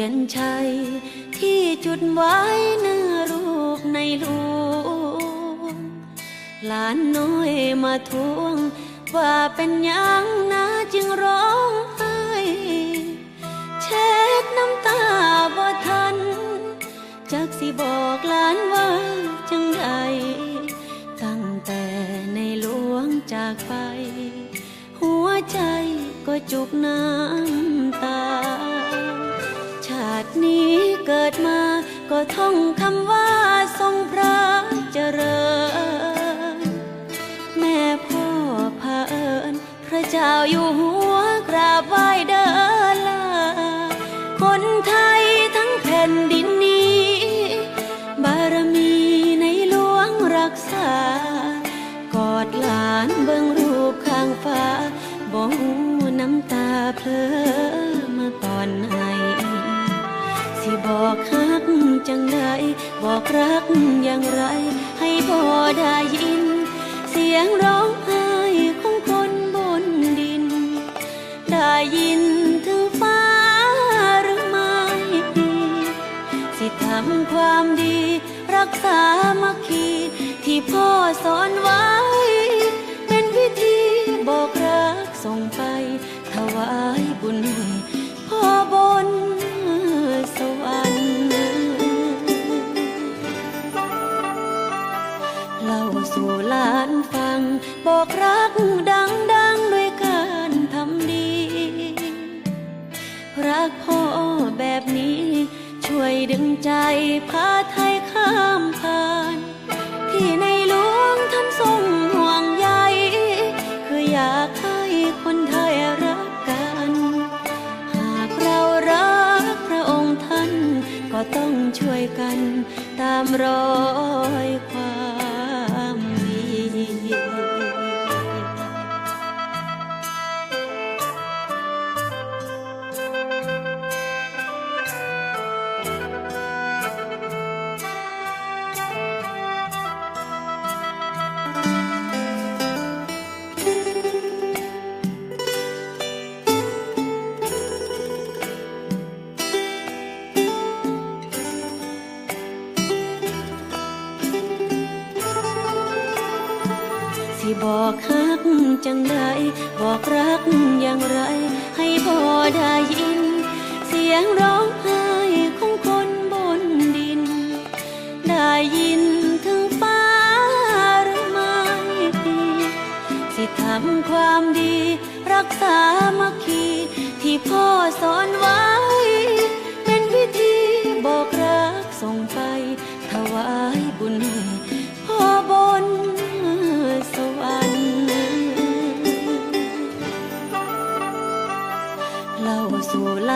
เบิ่งเทียนชัย ที่จุดไว้หน้ารูปในหลวงหลานน้อยมาทวง ว่าเป็นยังนะจึงร้องไห้เช็ดน้ำตาบ่ทัน จักสิบอกหลานว่าจังใดตั้งแต่ในหลวงจากไป หัวใจก็จุกน้ำตา นี้เกิดมาก็ท่องคำว่าทรงพระเจริญ แม่พ่อพาเอิญพระเจ้าอยู่หัวกราบไหว้เดินลาคนไทยทั้งแผ่นดินนี้ บารมีในหลวงรักษา กอดหลานเบิ่งรูปข้างฟ้าบ่หูน้ำตาเพลอมาตอนไหน สิบอกฮักจังใดบอกรักอย่างไร ให้พอได้ยิน เสียงร้องไห้ของคนบนดิน ได้ยินถึงฟ้าหรือไม่สิทำความดี รักษามัคคีที่พ่อสอน บอกรักดังๆด้วยการทำดี รักพ่อแบบนี้ ช่วยดึงใจพาไทยข้ามผ่าน ที่ในหลวงท่านทรงห่วงใยคืออยากให้คนไทยรักกัน หากเรารักพระองค์ท่านก็ต้องช่วยกันตามรอย สิบอกฮักจังใดบอกรักอย่างไร ให้พอได้ยิน เสียงร้องไห้ของคนบนดิน ได้ยินถึงฟ้าหรือไม่สิทำความดี รักษามัคคีที่พ่อสอนไว้ เป็นวิธีบอกรักส่งไปถวายบุญให้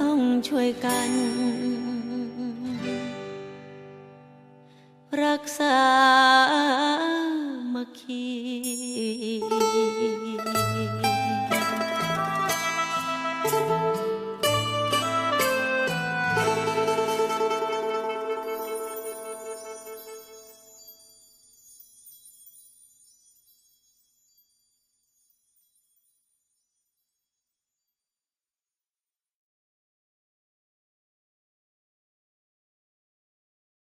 ต้องช่วยกัน รักษา